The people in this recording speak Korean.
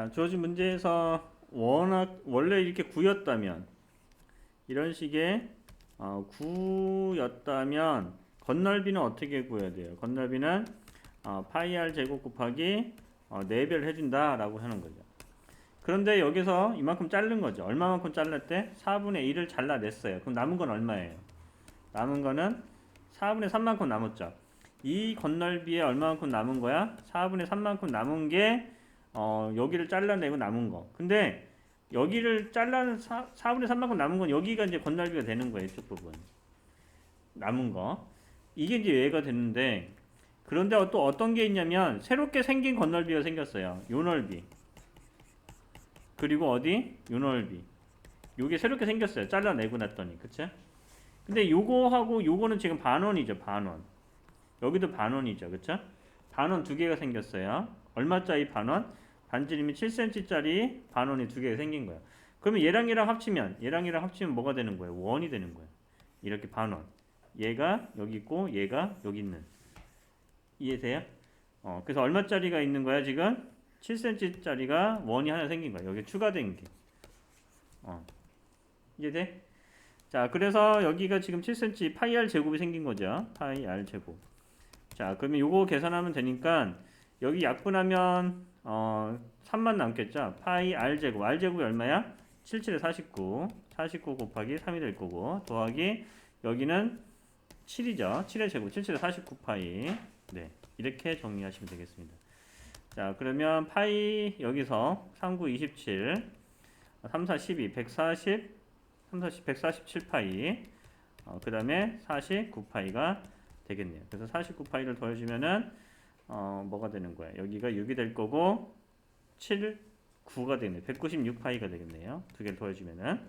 자, 주어진 문제에서 워낙 원래 이렇게 구였다면 이런 식의 어, 구였다면 건널비는 어떻게 구해야 돼요? 건널비는 어, 파이 r 제곱 곱하기 어, 4배를 해준다 라고 하는 거죠. 그런데 여기서 이만큼 자른 거죠. 얼마만큼 잘랐대? 4분의 1을 잘라냈어요. 그럼 남은 건 얼마예요? 남은 거는 4분의 3만큼 남았죠. 이 건널비에 얼마만큼 남은 거야? 4분의 3만큼 남은 게 어, 여기를 잘라내고 남은 거. 근데 여기를 잘라는 4, 4분의 3만큼 남은 건 여기가 이제 건널비가 되는 거예요. 이쪽 부분. 남은 거. 이게 이제 얘가 되는데 그런데 또 어떤 게 있냐면 새롭게 생긴 건널비가 생겼어요. 요 넓이. 그리고 어디? 요 넓이. 요게 새롭게 생겼어요. 잘라내고 났더니. 그쵸? 근데 요거하고 요거는 지금 반원이죠. 반원. 여기도 반원이죠. 그쵸? 반원 두 개가 생겼어요. 얼마짜리 반원? 반지름이 7cm짜리 반원이 두 개가 생긴 거야. 그러면 얘랑 얘랑 합치면 얘랑 얘랑 합치면 뭐가 되는 거예요? 원이 되는 거예요. 이렇게 반원. 얘가 여기 있고 얘가 여기 있는. 이해돼요? 어, 그래서 얼마짜리가 있는 거야 지금? 7cm짜리가 원이 하나 생긴 거야. 여기 추가된 게. 어. 이해돼? 자, 그래서 여기가 지금 7cm 파이 r 제곱이 생긴 거죠. 파이 r 제곱. 자, 그러면 요거 계산하면 되니까 여기 약분하면 어 3만 남겠죠. 파이 r 제곱. r 제곱이 얼마야? 77에 49. 49 곱하기 3이 될 거고 더하기 여기는 7이죠. 7의 제곱. 77에 49 파이. 네. 이렇게 정리하시면 되겠습니다. 자, 그러면 파이 여기서 39 27 3 4 12 140 3 4 147 파이. 어, 그다음에 49 파이가 되겠네요. 그래서 49 파이를 더해주면은 어, 뭐가 되는 거야? 여기가 6이 될 거고 7 9가 되네. 196 파이가 되겠네요. 두 개를 더해주면은